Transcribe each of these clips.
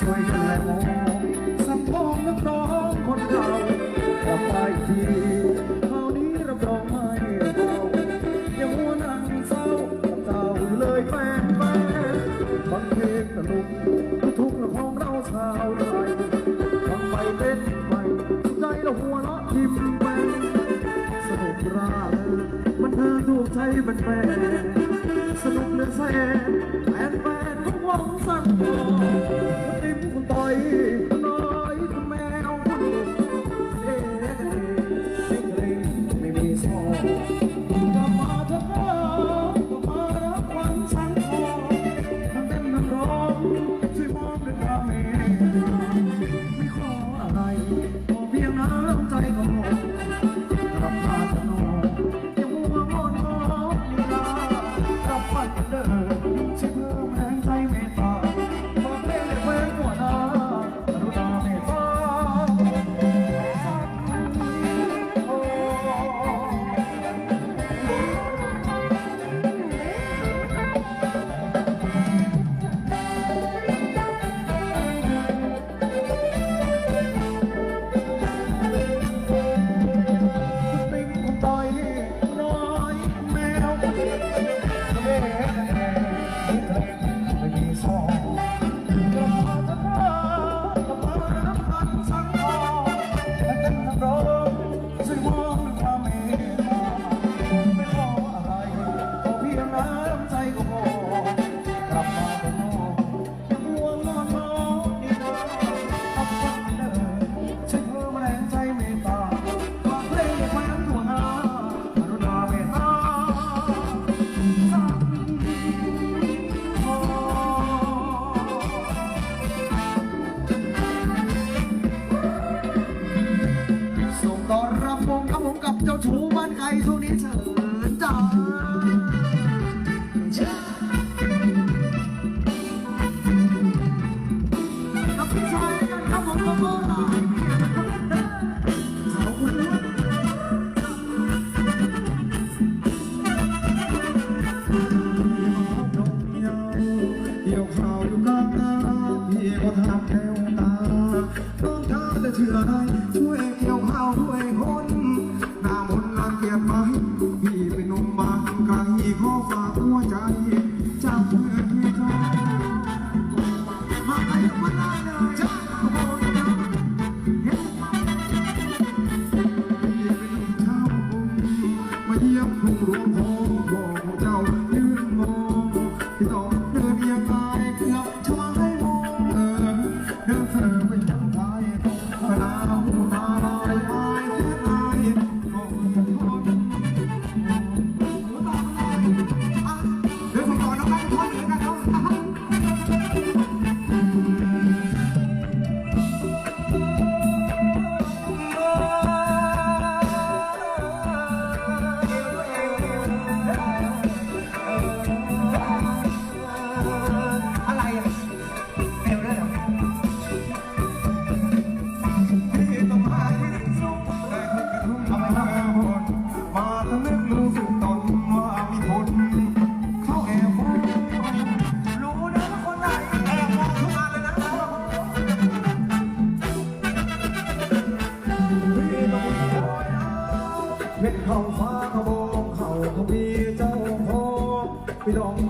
ช่วยดูแลมสัมพองนักร้องคนเก่าออกไปทีคราวนี้รับรองไม่เบาอย่าหัวนั่งเศร้าเก่าเลยแฟนแฟนบังเพลงสนุกทุกละของเราชาวไทยฟังไปเต้นไปใจเราหัวเราะทิมไปสนุกราเริมันเธอถูกใจมันแฟนสนุกเหลือแสนแฟนแฟนทุกวงสันโต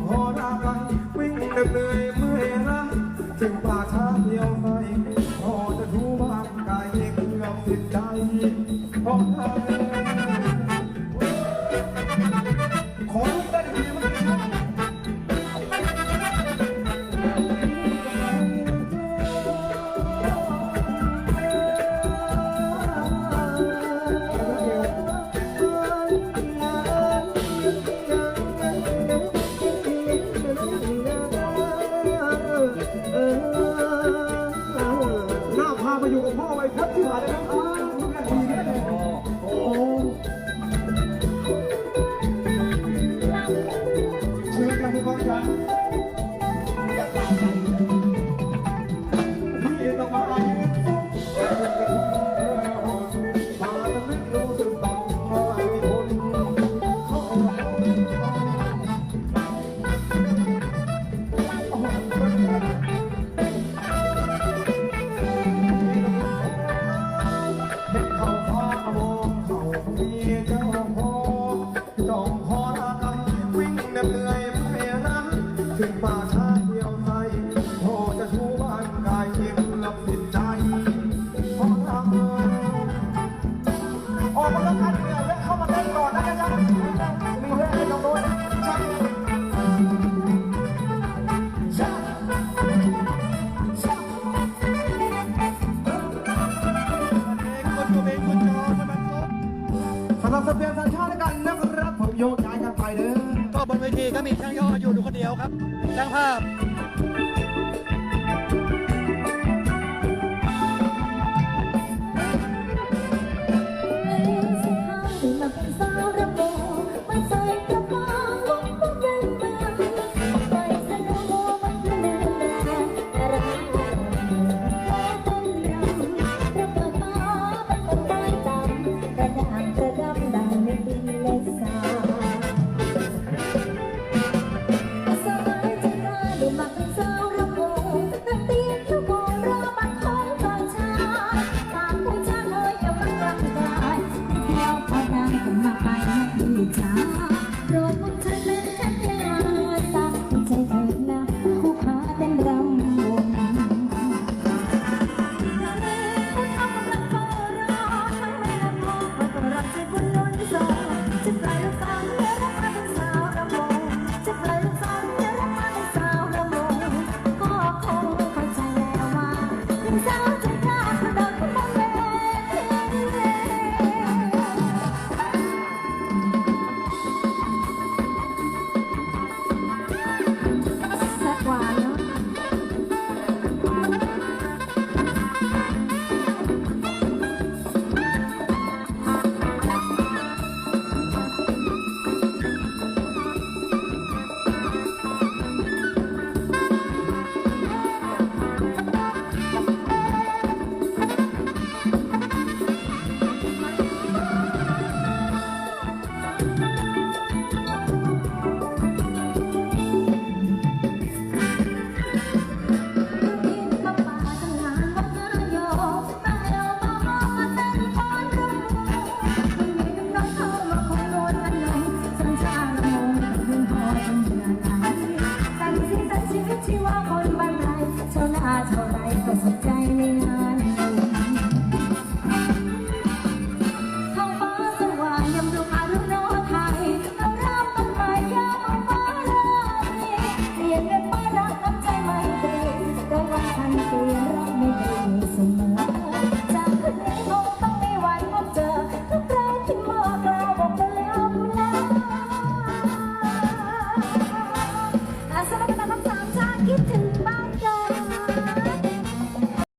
หอราไกวิ่งเหนื่อยเมื่อยล้าถึงป่าช้าเดียวไปพอจะรู้บ้างกายเองเกือบสิบใจของเธอ อยู่กับพ่อไว้ครับที่ผ่านนะครับ สเปียนสัญชาติกันนะครับผมโยกย้ายกันไปเด้อก็บนเวทีก็มีช่างย่ออยู่ดูคนเดียวครับช่างภาพ จ้า